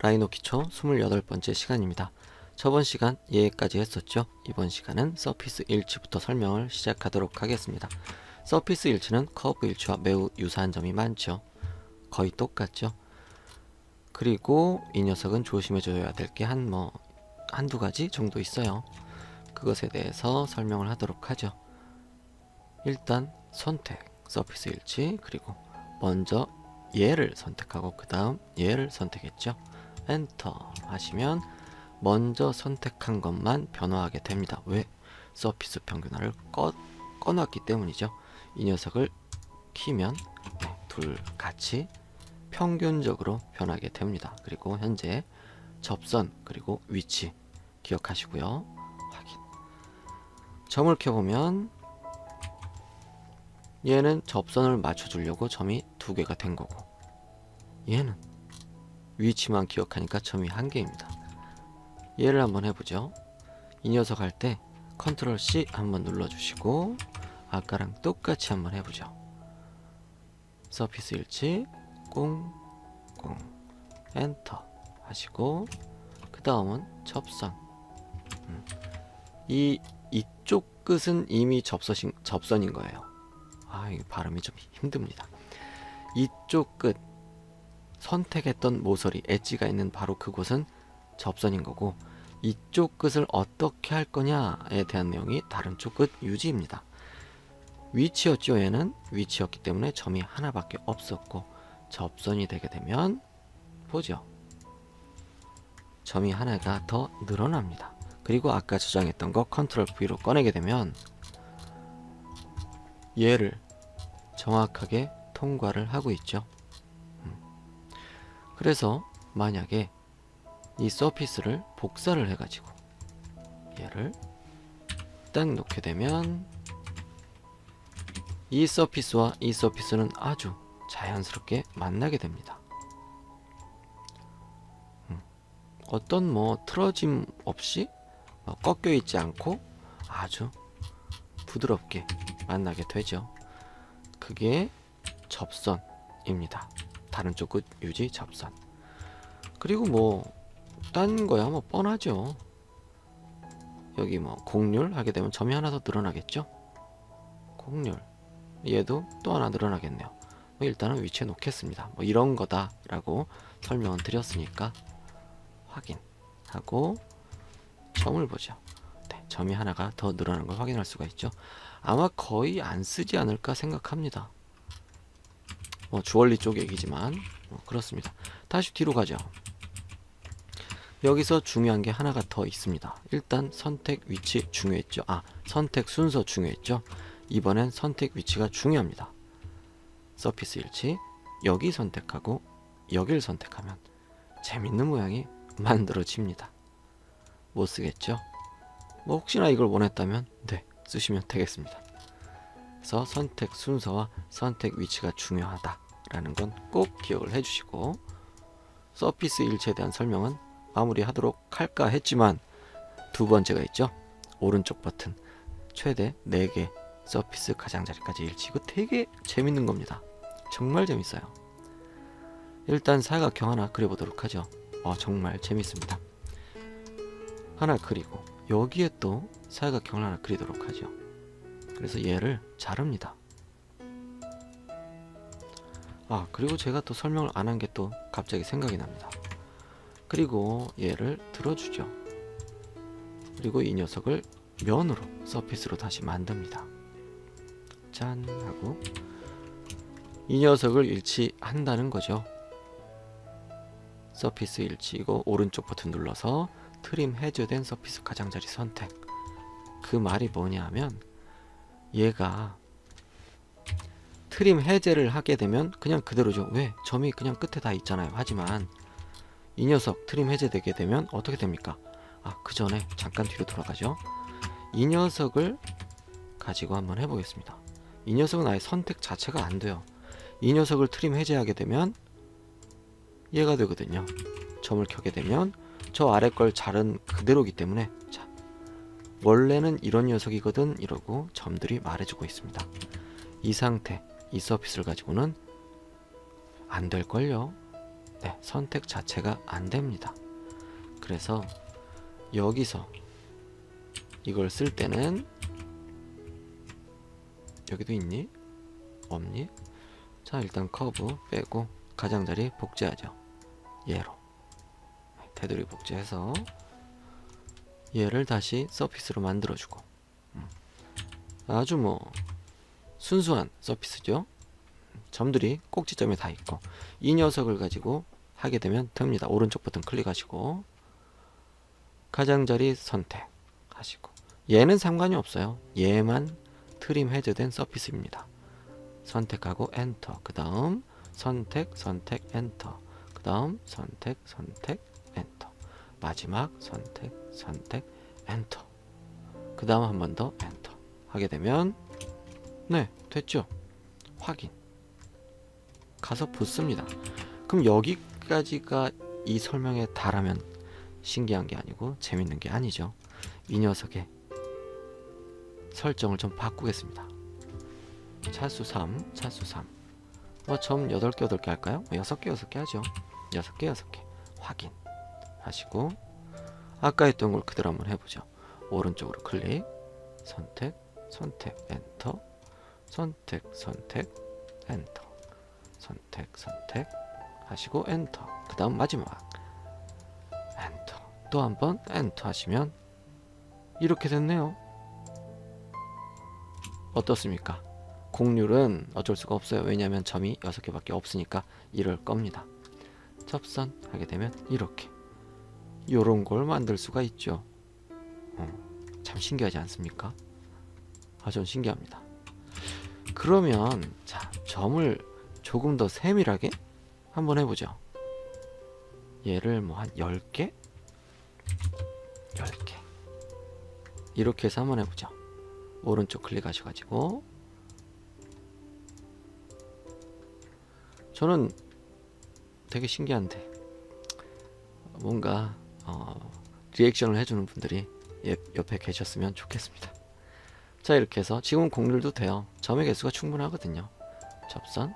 라이노 기초 28번째 시간입니다. 저번 시간 얘까지 했었죠. 이번 시간은 서피스 일치부터 설명을 시작하도록 하겠습니다. 서피스 일치는 커브 일치와 매우 유사한 점이 많죠. 거의 똑같죠. 그리고 이 녀석은 조심해줘야 될 게 한 뭐 한두 가지 정도 있어요. 그것에 대해서 설명을 하도록 하죠. 일단 선택, 서피스 일치, 그리고 먼저 얘를 선택하고 그 다음 얘를 선택했죠. 엔터 하시면 먼저 선택한 것만 변화하게 됩니다. 왜? 서피스 평균화를 꺼, 꺼놨기 때문이죠. 이 녀석을 키면 네, 둘 같이 평균적으로 변하게 됩니다. 그리고 현재 접선 그리고 위치 기억하시고요. 확인. 점을 켜보면 얘는 접선을 맞춰주려고 점이 두 개가 된 거고 얘는 위치만 기억하니까 점이 한 개입니다. 얘를 한번 해보죠. 이 녀석 할 때 컨트롤 C 한번 눌러주시고 아까랑 똑같이 한번 해보죠. 서피스 일치 꽁꽁 엔터 하시고 그 다음은 접선 음. 이 이쪽 끝은 이미 접선인, 거예요. 아, 이 발음이 좀 힘듭니다. 이쪽 끝 선택했던 모서리 엣지가 있는 바로 그곳은 접선인 거고 이쪽 끝을 어떻게 할 거냐에 대한 내용이 다른 쪽 끝 유지입니다. 위치였죠 얘는 위치였기 때문에 점이 하나밖에 없었고 접선이 되게 되면 보죠 점이 하나가 더 늘어납니다 그리고 아까 저장했던 거 컨트롤 V로 꺼내게 되면 얘를 정확하게 통과를 하고 있죠 음. 그래서 만약에 이 서피스를 복사를 해가지고 얘를 딱 놓게 되면 이 서피스와 이 서피스는 아주 자연스럽게 만나게 됩니다. 음, 어떤 뭐 틀어짐 없이 뭐 꺾여 있지 않고 아주 부드럽게 만나게 되죠. 그게 접선입니다. 다른 쪽 끝 유지 접선. 그리고 뭐 딴 거야 뭐 뻔하죠. 여기 뭐 곡률 하게 되면 점이 하나 더 늘어나겠죠. 곡률 얘도 또 하나 늘어나겠네요. 뭐 일단은 위치에 놓겠습니다. 뭐 이런 거다 라고 설명은 드렸으니까 확인하고 점을 보죠. 네, 점이 하나가 더 늘어나는 걸 확인할 수가 있죠. 아마 거의 안 쓰지 않을까 생각합니다. 뭐 주얼리 쪽 얘기지만 뭐 그렇습니다. 다시 뒤로 가죠. 여기서 중요한 게 하나가 더 있습니다. 일단 선택 위치 중요했죠. 아, 선택 순서 중요했죠. 이번엔 선택 위치가 중요합니다. 서피스 일치 여기 선택하고 여길 선택하면 재밌는 모양이 만들어집니다. 못 쓰겠죠? 뭐 혹시나 이걸 원했다면 네 쓰시면 되겠습니다. 그래서 선택 순서와 선택 위치가 중요하다 라는 건 꼭 기억을 해주시고 서피스 일치에 대한 설명은 마무리하도록 할까 했지만 두 번째가 있죠. 오른쪽 버튼 최대 4개 서피스 가장자리까지 일치 이거 되게 재밌는 겁니다. 정말 재밌어요. 일단 사각형 하나 그려보도록 하죠. 어, 정말 재밌습니다. 하나 그리고 여기에 또 사각형을 하나 그리도록 하죠 그래서 얘를 자릅니다. 아 그리고 제가 또 설명을 안 한 게 또 갑자기 생각이 납니다. 그리고 얘를 들어주죠. 그리고 이 녀석을 면으로 서피스로 다시 만듭니다. 짠! 하고 이 녀석을 일치한다는 거죠. 서피스 일치이고 오른쪽 버튼 눌러서 트림 해제된 서피스 가장자리 선택. 그 말이 뭐냐면 얘가 트림 해제를 하게 되면 그냥 그대로죠. 왜? 점이 그냥 끝에 다 있잖아요. 하지만 이 녀석 트림 해제되게 되면 어떻게 됩니까? 아, 그 전에 잠깐 뒤로 돌아가죠. 이 녀석을 가지고 한번 해보겠습니다. 이 녀석은 아예 선택 자체가 안 돼요. 이 녀석을 트림 해제하게 되면 얘가 되거든요. 점을 켜게 되면 저 아래 걸 자른 그대로기 때문에 자 원래는 이런 녀석이거든 이러고 점들이 말해주고 있습니다. 이 상태 이 서피스를 가지고는 안 될걸요. 네, 선택 자체가 안 됩니다. 그래서 여기서 이걸 쓸 때는 여기도 있니? 없니? 자 일단 커브 빼고 가장자리 복제하죠. 얘로 테두리 복제해서 얘를 다시 서피스로 만들어주고 음. 아주 뭐 순수한 서피스죠. 점들이 꼭지점에 다 있고 이 녀석을 가지고 하게 되면 됩니다. 오른쪽 버튼 클릭하시고 가장자리 선택하시고 얘는 상관이 없어요. 얘만 트림 해제된 서피스입니다. 선택하고 엔터 그 다음 선택 선택 엔터 그 다음 선택 선택 엔터 마지막 선택 선택 엔터. 그 다음 한 번 더 엔터. 하게 되면 네 됐죠? 확인. 가서 붙습니다. 그럼 여기까지가 이 설명에 달하면 신기한 게 아니고 재밌는 게 아니죠. 이 녀석의 설정을 좀 바꾸겠습니다. 차수 3 차수 3 뭐점 8개 8개 할까요? 뭐 6개 6개 하죠. 6개 6개. 확인 하시고 아까 했던 걸 그대로 한번 해보죠. 오른쪽으로 클릭 선택 선택 엔터 선택 선택 엔터 선택 선택 하시고 엔터. 그 다음 마지막. 엔터. 또 한번 엔터 하시면 이렇게 됐네요. 어떻습니까? 공률은 어쩔 수가 없어요. 왜냐하면 점이 6개밖에 없으니까 이럴 겁니다. 접선 하게 되면 이렇게 요런 걸 만들 수가 있죠 어, 참 신기하지 않습니까? 아주 신기합니다. 그러면 자 점을 조금 더 세밀하게 한번 해보죠. 얘를 뭐 한 10개? 10개 이렇게 해서 한번 해보죠. 오른쪽 클릭하셔가지고 저는 되게 신기한데 뭔가 어, 리액션을 해주는 분들이 옆- 옆에 계셨으면 좋겠습니다. 자 이렇게 해서 지금 공률도 돼요. 점의 개수가 충분하거든요. 접선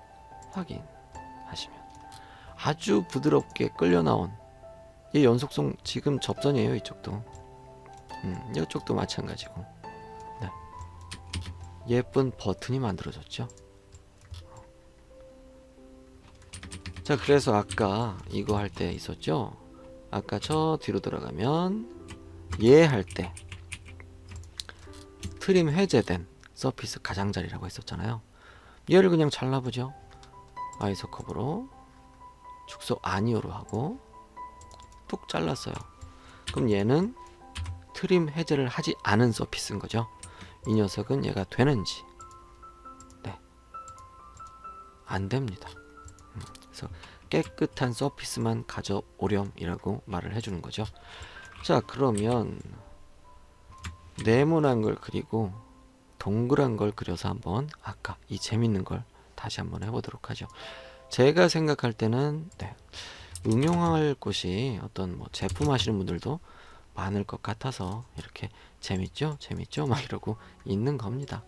확인 하시면 아주 부드럽게 끌려 나온 이 연속성 지금 접선이에요 이쪽도 음, 이쪽도 마찬가지고 네. 예쁜 버튼이 만들어졌죠. 자 그래서 아까 이거 할 때 있었죠. 아까 저 뒤로 들어가면 얘할때 트림 해제된 서피스 가장자리라고 했었잖아요. 얘를 그냥 잘라보죠. 아이소 컵으로 축소 아니오로 하고 뚝 잘랐어요. 그럼 얘는 트림 해제를 하지 않은 서피스인 거죠. 이 녀석은 얘가 되는지 네. 안 됩니다. 음, 그래서 깨끗한 서피스만 가져오렴이라고 말을 해주는 거죠. 자 그러면 네모난 걸 그리고 동그란 걸 그려서 한번 아까 이 재밌는 걸 다시 한번 해보도록 하죠. 제가 생각할 때는 네, 응용할 곳이 어떤 뭐 제품 하시는 분들도 많을 것 같아서 이렇게 재밌죠, 재밌죠, 막 이러고 있는 겁니다.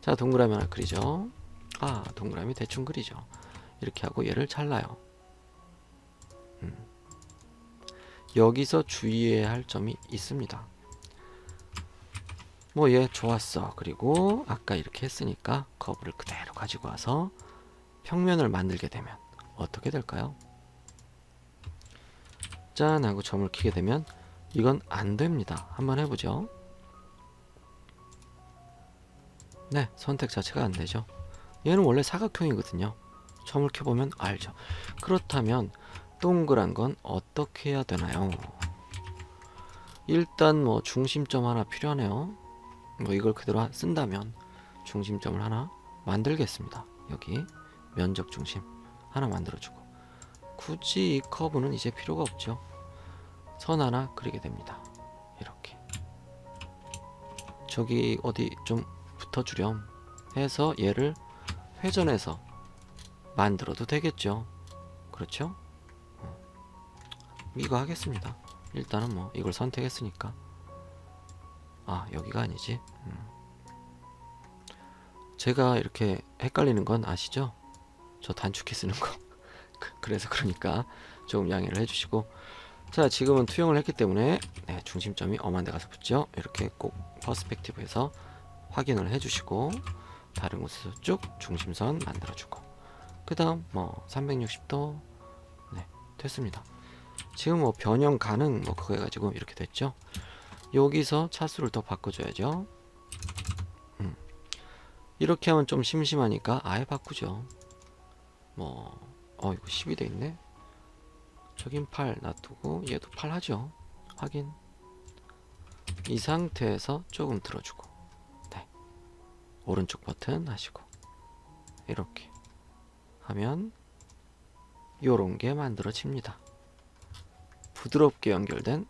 자 동그라미 하나 그리죠. 아 동그라미 대충 그리죠. 이렇게 하고 얘를 잘라요. 여기서 주의해야 할 점이 있습니다. 뭐 얘 좋았어. 그리고 아까 이렇게 했으니까 커브를 그대로 가지고 와서 평면을 만들게 되면 어떻게 될까요? 짠 하고 점을 키게 되면 이건 안 됩니다. 한번 해보죠. 네, 선택 자체가 안 되죠. 얘는 원래 사각형이거든요. 점을 켜보면 알죠. 그렇다면 동그란 건 어떻게 해야 되나요? 일단 뭐 중심점 하나 필요하네요. 뭐 이걸 그대로 하- 쓴다면 중심점을 하나 만들겠습니다. 여기 면적 중심 하나 만들어주고 굳이 이 커브는 이제 필요가 없죠. 선 하나 그리게 됩니다. 이렇게 저기 어디 좀 붙어주렴 해서 얘를 회전해서 만들어도 되겠죠. 그렇죠? 어. 이거 하겠습니다. 일단은 뭐 이걸 선택했으니까 아 여기가 아니지 음. 제가 이렇게 헷갈리는 건 아시죠? 저 단축키 쓰는 거 그- 그래서 그러니까 조금 양해를 해주시고 자 지금은 투영을 했기 때문에 네, 중심점이 엄한 데 가서 붙죠 이렇게 꼭 퍼스펙티브에서 확인을 해주시고 다른 곳에서 쭉 중심선 만들어주고 그 다음 뭐 360도 네 됐습니다 지금 뭐 변형 가능 뭐 그거 해가지고 이렇게 됐죠? 여기서 차수를 더 바꿔줘야죠. 음. 이렇게 하면 좀 심심하니까 아예 바꾸죠. 뭐어 이거 10이 돼 있네? 저긴 8 놔두고 얘도 8 하죠. 확인. 이 상태에서 조금 들어주고. 네. 오른쪽 버튼 하시고. 이렇게 하면 요런 게 만들어집니다 부드럽게 연결된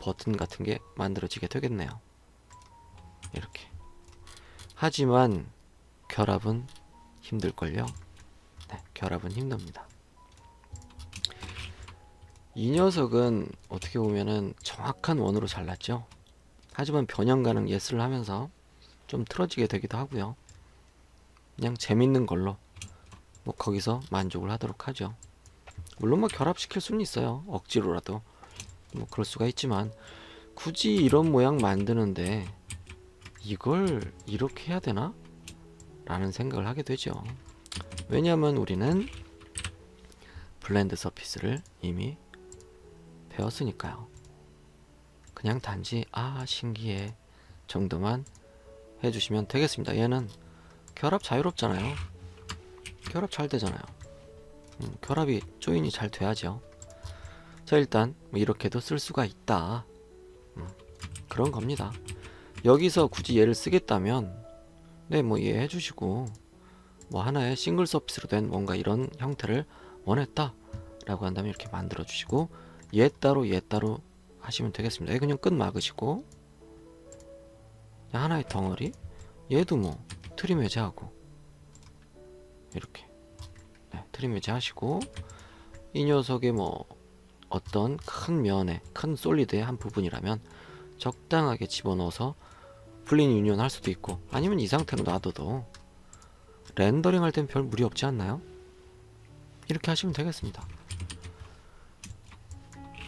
버튼 같은 게 만들어지게 되겠네요 이렇게 하지만 결합은 힘들걸요 네 결합은 힘듭니다 이 녀석은 어떻게 보면은 정확한 원으로 잘랐죠. 하지만 변형 가능 예스를 하면서 좀 틀어지게 되기도 하고요. 그냥 재밌는 걸로 뭐 거기서 만족을 하도록 하죠. 물론 뭐 결합시킬 수는 있어요. 억지로라도 뭐 그럴 수가 있지만 굳이 이런 모양 만드는데 이걸 이렇게 해야 되나? 라는 생각을 하게 되죠. 왜냐하면 우리는 블렌드 서피스를 이미 배웠으니까요. 그냥 단지 아 신기해 정도만 해주시면 되겠습니다. 얘는 결합 자유롭잖아요. 결합 잘 되잖아요. 음, 결합이 조인이 잘 돼야죠. 자 일단 뭐 이렇게도 쓸 수가 있다. 음, 그런 겁니다. 여기서 굳이 얘를 쓰겠다면 네뭐 이해해 주시고 뭐 하나의 싱글 서피스로 된 뭔가 이런 형태를 원했다 라고 한다면 이렇게 만들어 주시고 얘 따로 얘 따로 하시면 되겠습니다. 얘 그냥 끝 막으시고 하나의 덩어리 얘도 뭐 트림 해제하고 이렇게 네, 트림 해제하시고 이 녀석의 뭐 어떤 큰 면에 큰 솔리드의 한 부분이라면 적당하게 집어넣어서 블린 유니온 할 수도 있고 아니면 이 상태로 놔둬도 렌더링 할 땐 별 무리 없지 않나요? 이렇게 하시면 되겠습니다.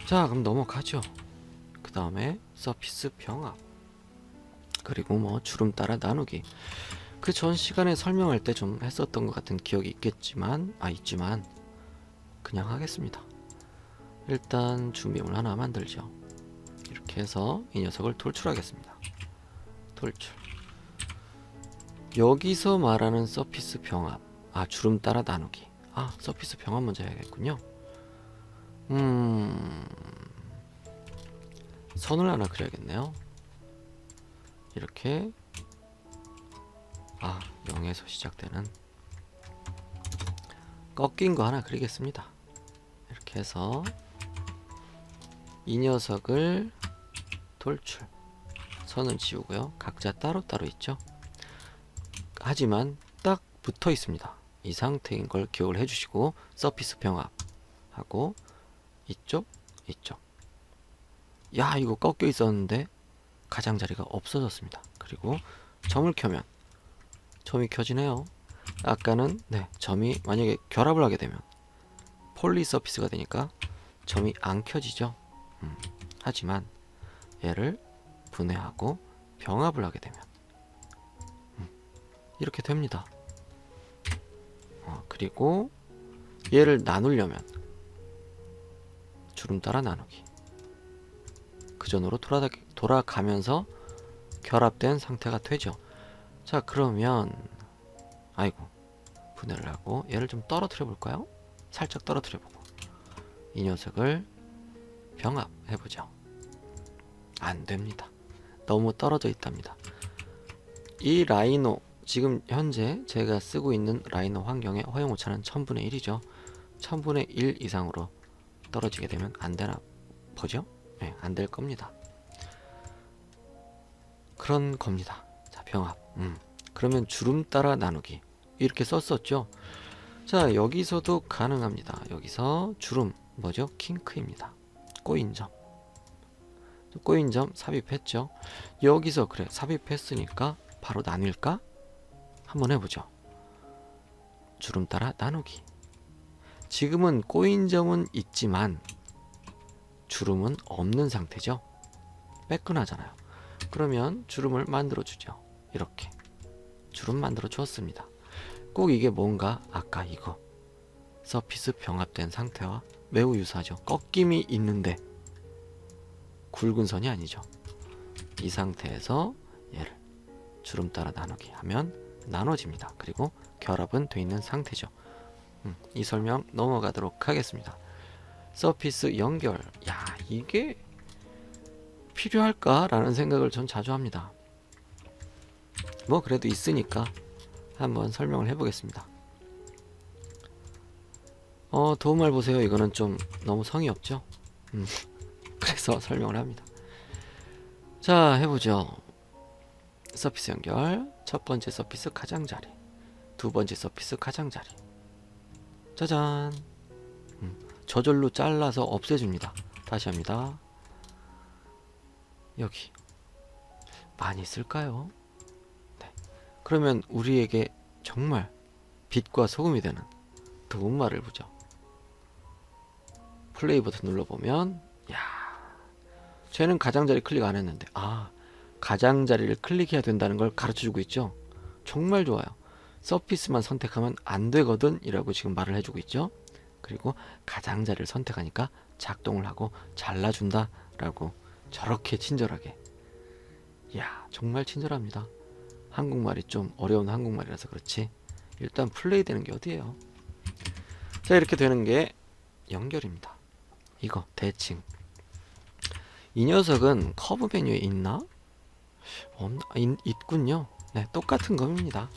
자 그럼 넘어가죠 그 다음에 서피스 병합 그리고 뭐 주름 따라 나누기 그 전 시간에 설명할 때 좀 했었던 것 같은 기억이 있겠지만 아 있지만 그냥 하겠습니다. 일단 준비물 하나 만들죠. 이렇게 해서 이 녀석을 돌출하겠습니다. 돌출. 여기서 말하는 서피스 병합. 아 주름 따라 나누기. 아 서피스 병합 먼저 해야겠군요. 음 선을 하나 그려야겠네요. 이렇게 아 0에서 시작되는 꺾인 거 하나 그리겠습니다. 이렇게 해서 이 녀석을 돌출 선을 지우고요. 각자 따로따로 있죠. 하지만 딱 붙어 있습니다. 이 상태인 걸 기억을 해주시고 서피스 병합 하고 이쪽 이쪽 야 이거 꺾여 있었는데 가장자리가 없어졌습니다 그리고 점을 켜면 점이 켜지네요. 아까는 네 점이 만약에 결합을 하게 되면 폴리 서피스가 되니까 점이 안 켜지죠. 음, 하지만 얘를 분해하고 병합을 하게 되면 음, 이렇게 됩니다. 어, 그리고 얘를 나누려면 주름 따라 나누기. 그 전으로 돌아, 돌아가면서 결합된 상태가 되죠 자 그러면 아이고 분해를 하고 얘를 좀 떨어뜨려 볼까요 살짝 떨어뜨려 보고 이 녀석을 병합 해 보죠 안 됩니다 너무 떨어져 있답니다 이 라이노 지금 현재 제가 쓰고 있는 라이노 환경의 허용 오차는 1000분의 1이죠 1000분의 1 이상으로 떨어지게 되면 안 되나 보죠? 네, 안될 겁니다. 그런 겁니다. 자, 병합. 음. 그러면 주름 따라 나누기. 이렇게 썼었죠? 자, 여기서도 가능합니다. 여기서 주름, 뭐죠? 킹크입니다. 꼬인 점. 꼬인 점 삽입했죠? 여기서 그래, 삽입했으니까 바로 나뉠까? 한번 해보죠. 주름 따라 나누기. 지금은 꼬인 점은 있지만 주름은 없는 상태죠. 매끈하잖아요. 그러면 주름을 만들어 주죠. 이렇게 주름 만들어 주었습니다. 꼭 이게 뭔가 아까 이거 서피스 병합된 상태와 매우 유사하죠. 꺾임이 있는데 굵은 선이 아니죠. 이 상태에서 얘를 주름 따라 나누기 하면 나눠집니다. 그리고 결합은 돼 있는 상태죠. 음, 이 설명 넘어가도록 하겠습니다. 서피스 연결. 야, 이게 필요할까라는 생각을 전 자주 합니다. 뭐 그래도 있으니까 한번 설명을 해보겠습니다. 어, 도움말 보세요. 이거는 좀 너무 성의 없죠? 음, 그래서 설명을 합니다. 자, 해보죠. 서피스 연결. 첫 번째 서피스 가장자리. 두 번째 서피스 가장자리. 짜잔. 음, 저절로 잘라서 없애줍니다. 다시 합니다. 여기. 많이 쓸까요? 네. 그러면 우리에게 정말 빛과 소금이 되는 도움말을 보죠. 플레이 버튼 눌러보면, 야 쟤는 가장자리 클릭 안 했는데, 아, 가장자리를 클릭해야 된다는 걸 가르쳐 주고 있죠. 정말 좋아요. 서피스만 선택하면 안 되거든 이라고 지금 말을 해주고 있죠. 그리고 가장자리를 선택하니까 작동을 하고 잘라준다 라고 저렇게 친절하게. 이야, 정말 친절합니다. 한국말이 좀 어려운 한국말이라서 그렇지. 일단 플레이 되는 게 어디예요? 자, 이렇게 되는 게 연결입니다. 이거 대칭. 이 녀석은 커브 메뉴에 있나? 없나? 아, 있, 있군요. 네, 똑같은 겁니다.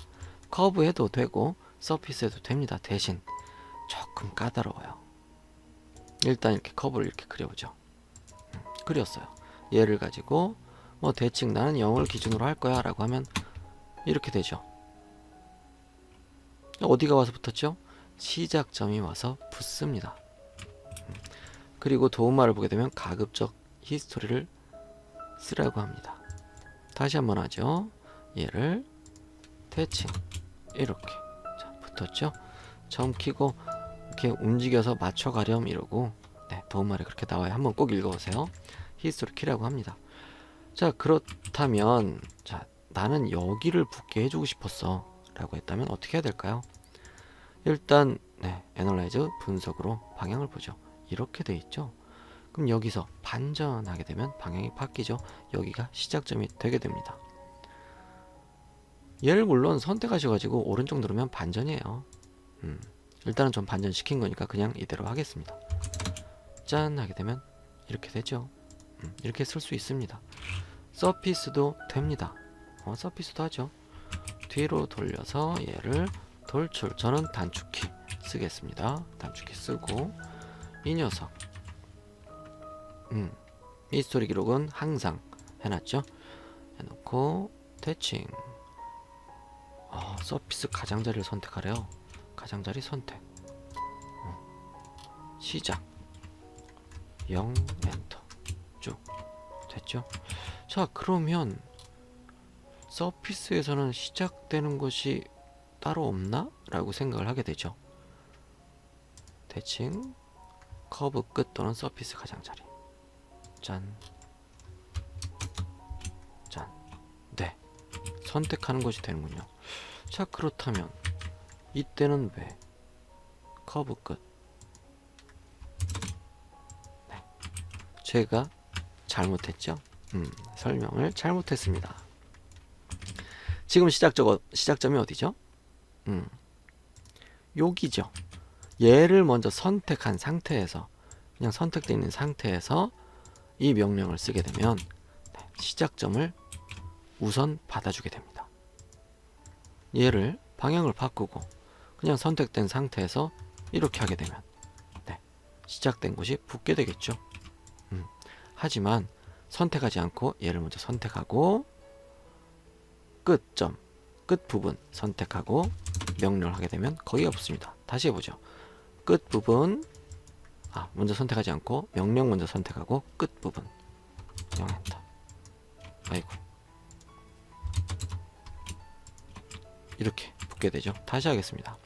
커브 해도 되고 서피스 해도 됩니다. 대신 조금 까다로워요. 일단 이렇게 커브를 이렇게 그려보죠. 음, 그렸어요. 얘를 가지고 뭐 대칭 나는 0을 기준으로 할 거야 라고 하면 이렇게 되죠. 어디가 와서 붙었죠? 시작점이 와서 붙습니다. 음, 그리고 도움말을 보게 되면 가급적 히스토리를 쓰라고 합니다. 다시 한번 하죠. 얘를 대칭 이렇게 자, 붙었죠. 점 키고 이렇게 움직여서 맞춰가렴 이러고 네, 도움말이 그렇게 나와요. 한번 꼭 읽어보세요. 히스토리 키라고 합니다. 자 그렇다면 자 나는 여기를 붙게 해주고 싶었어 라고 했다면 어떻게 해야 될까요? 일단 네, 애널라이즈 분석으로 방향을 보죠. 이렇게 돼 있죠. 그럼 여기서 반전하게 되면 방향이 바뀌죠. 여기가 시작점이 되게 됩니다. 얘를 물론 선택하셔가지고 오른쪽 누르면 반전이에요. 음, 일단은 좀 반전시킨 거니까 그냥 이대로 하겠습니다. 짠 하게 되면 이렇게 되죠. 음, 이렇게 쓸 수 있습니다. 서피스도 됩니다. 어, 서피스도 하죠. 뒤로 돌려서 얘를 돌출. 저는 단축키 쓰겠습니다. 단축키 쓰고 이 녀석. 음, 이 스토리 기록은 항상 해놨죠. 해놓고 대칭. 어, 서피스 가장자리를 선택하래요. 가장자리 선택. 어, 시작. 0 엔터. 쭉 됐죠? 자, 그러면 서피스에서는 시작되는 것이 따로 없나? 라고 생각을 하게 되죠. 대칭 커브 끝 또는 서피스 가장자리. 짠. 짠. 네. 선택하는 것이 되는군요. 자, 그렇다면 이때는 왜 커브 끝? 네. 제가 잘못했죠? 음, 설명을 잘못했습니다. 지금 시작적 시작점이 어디죠? 음. 여기죠. 얘를 먼저 선택한 상태에서 그냥 선택되어 있는 상태에서 이 명령을 쓰게 되면 네, 시작점을 우선 받아주게 됩니다. 얘를 방향을 바꾸고 그냥 선택된 상태에서 이렇게 하게 되면 네, 시작된 곳이 붙게 되겠죠. 음, 하지만 선택하지 않고 얘를 먼저 선택하고 끝점 끝 부분 선택하고 명령을 하게 되면 거의 없습니다. 다시 해보죠. 끝 부분 아 먼저 선택하지 않고 명령 먼저 선택하고 끝 부분 0 엔터 아이고 이렇게 붙게 되죠. 다시 하겠습니다.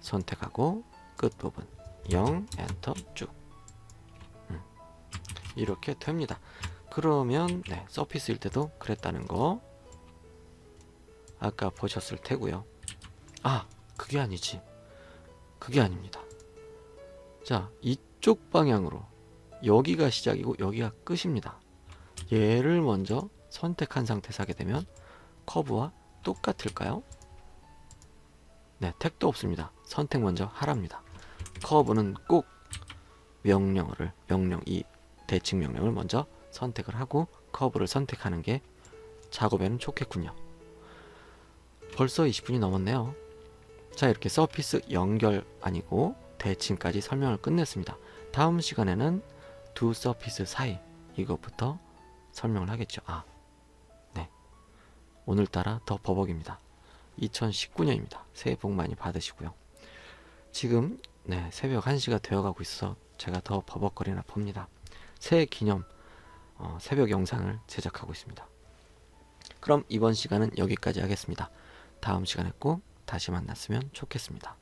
선택하고 끝부분 0 엔터 쭉 음, 이렇게 됩니다. 그러면 네, 서피스일 때도 그랬다는 거 아까 보셨을 테고요. 아, 그게 아니지. 그게 아닙니다. 자, 이쪽 방향으로 여기가 시작이고 여기가 끝입니다. 얘를 먼저 선택한 상태에서 하게 되면 커브와 똑같을까요? 네, 택도 없습니다. 선택 먼저 하랍니다. 커브는 꼭 명령어를 명령 이 대칭 명령을 먼저 선택을 하고 커브를 선택하는 게 작업에는 좋겠군요. 벌써 20분이 넘었네요. 자, 이렇게 서피스 연결 아니고 대칭까지 설명을 끝냈습니다. 다음 시간에는 두 서피스 사이 이것부터 설명을 하겠죠. 아, 네. 오늘따라 더 버벅입니다. 2019년입니다. 새해 복 많이 받으시고요. 지금 네, 새벽 1시가 되어가고 있어 제가 더 버벅거리나 봅니다. 새해 기념 어, 새벽 영상을 제작하고 있습니다. 그럼 이번 시간은 여기까지 하겠습니다. 다음 시간에 꼭 다시 만났으면 좋겠습니다.